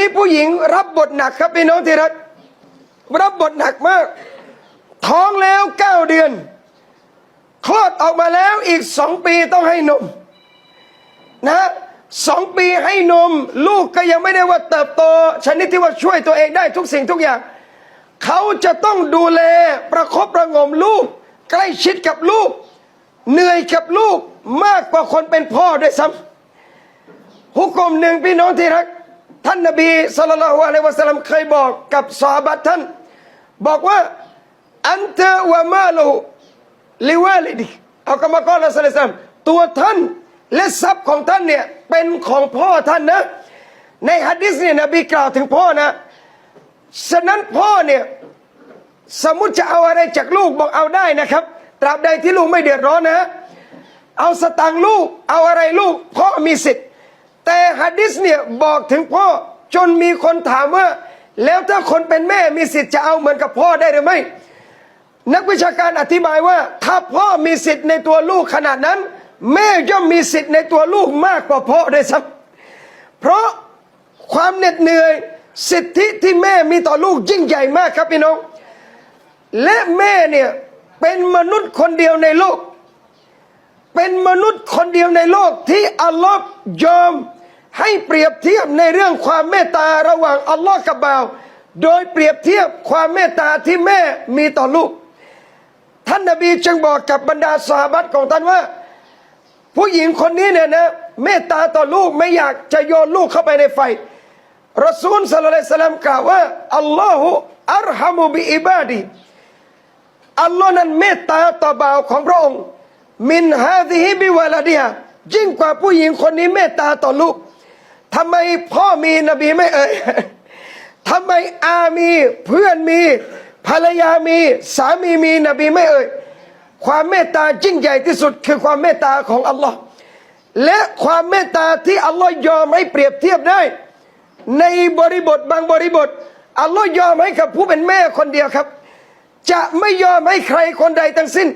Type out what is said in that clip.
นี่ผู้หญิงรับบทหนักครับพี่น้องที่รักรับบทหนักมาก ท้องแล้วเก้าเดือน คลอดออกมาแล้วอีกสองปีต้องให้นม นะสองปีให้นม ลูกก็ยังไม่ได้ว่าเติบโต ชนิดที่ว่าช่วยตัวเองได้ทุกสิ่งทุกอย่าง เขาจะต้องดูแลประคบประงมลูก ใกล้ชิดกับลูก เหนื่อยกับลูกมากกว่าคนเป็นพ่อด้วยซ้ำหุกกลมหนึ่งพี่น้องที่รัก ท่านนบีสุลต่านละฮ์อะลัยวะสัลลัมเคยบอกกับซอฮาบัตท่าน บอกว่าอันเตวะมาลูลิวาลิดิเอากรรมกรละสัลลัลลอฮุอะลัยฮิวะสัลลัมตัวท่านและทรัพย์ของท่านเนี่ยเป็นของพ่อท่านนะ ในฮะดิษเนี่ยนบีกล่าวถึงพ่อนะ ฉะนั้นพ่อเนี่ยสมมติจะเอาอะไรจากลูกบอกเอาได้นะครับ ตราบใดที่ลูกไม่เดือดร้อนนะ เอาสตังลูกเอาอะไรลูกพ่อมีสิทธิ์ แต่ฮะดิษเนี่ยบอกถึงพ่อจนมีคนถามว่า แล้วถ้าคนเป็นแม่มีสิทธิ์จะเอาเหมือนกับพ่อได้หรือไม่ นักวิชาการอธิบายว่า ถ้าพ่อมีสิทธิ์ในตัวลูกขนาดนั้น แม่ย่อมมีสิทธิ์ในตัวลูกมากกว่าพ่อด้วยซ้ำเพราะความเหน็ดเหนื่อยสิทธิที่แม่มีต่อลูกยิ่งใหญ่มากครับพี่น้อง และแม่เนี่ยเป็นมนุษย์คนเดียวในโลก เป็นมนุษย์คนเดียวในโลกที่อัลลอฮ์ยอมให้เปรียบเทียบในเรื่องความเมตตาระหว่างอัลลอฮ์กับบ่าว โดยเปรียบเทียบความเมตตาที่แม่มีต่อลูก ท่านนบีจึงบอกกับบรรดาสหบัตของท่านว่า ผู้หญิงคนนี้เนี่ยนะเมตตาต่อลูกไม่อยากจะโยนลูกเข้าไปในไฟรอซูลสัลลัลสลัมกล่าวว่าอัลลอฮฺอัรฮัมุบิอิบาดีอัลลอฮ์นั้นเมตตาต่อบ่าวของพระองค์ มินฮาดิฮิบิวาลาดิฮายิ่งกว่าผู้หญิงคนนี้เมตตาต่อลูกทำไมพ่อมีนบีไม่เอ่ยทำไมอามีเพื่อนมี ภรรยามี สามีมีนบีไม่เอ่ยความเมตตายิ่งใหญ่ที่สุดคือความเมตตาของอัลลอฮ์และความเมตตาที่อัลลอฮ์ยอมให้เปรียบเทียบได้ ในบริบทบางบริบทอัลลอฮ์ยอมให้กับผู้เป็นแม่คนเดียวครับ จะไม่ยอมให้ใครคนใดทั้งสิ้น